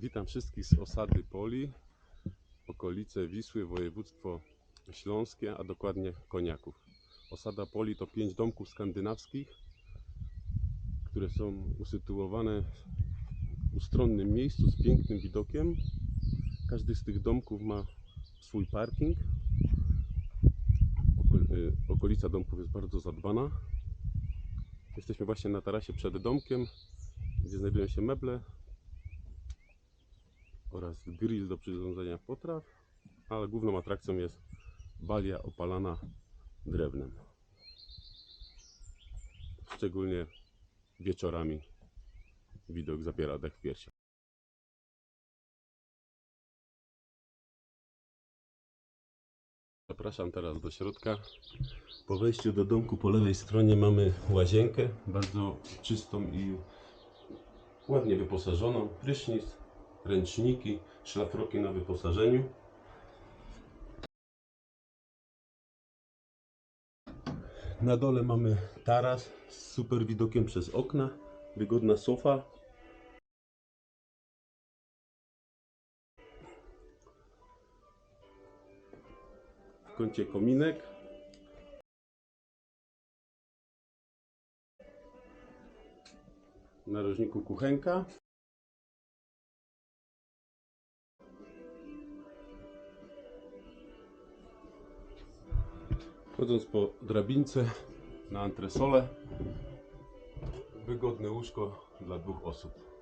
Witam wszystkich z osady Poli, okolice Wisły, województwo śląskie, a dokładnie Koniaków. Osada Poli to pięć domków skandynawskich, które są usytuowane w ustronnym miejscu z pięknym widokiem. Każdy z tych domków ma swój parking. Y, Okolica domków jest bardzo zadbana. Jesteśmy właśnie na tarasie przed domkiem, gdzie znajdują się meble oraz grill do przyrządzenia potraw, ale główną atrakcją jest balia opalana drewnem. Szczególnie wieczorami widok zapiera dech w piersiach. Zapraszam teraz do środka. Po wejściu do domku po lewej stronie mamy łazienkę, bardzo czystą i ładnie wyposażoną. Prysznic, ręczniki, szlafroki na wyposażeniu. Na dole mamy taras z super widokiem przez okna, wygodna sofa. W kącie kominek. Narożniku kuchenka. Chodząc po drabince na antresolę, wygodne łóżko dla dwóch osób.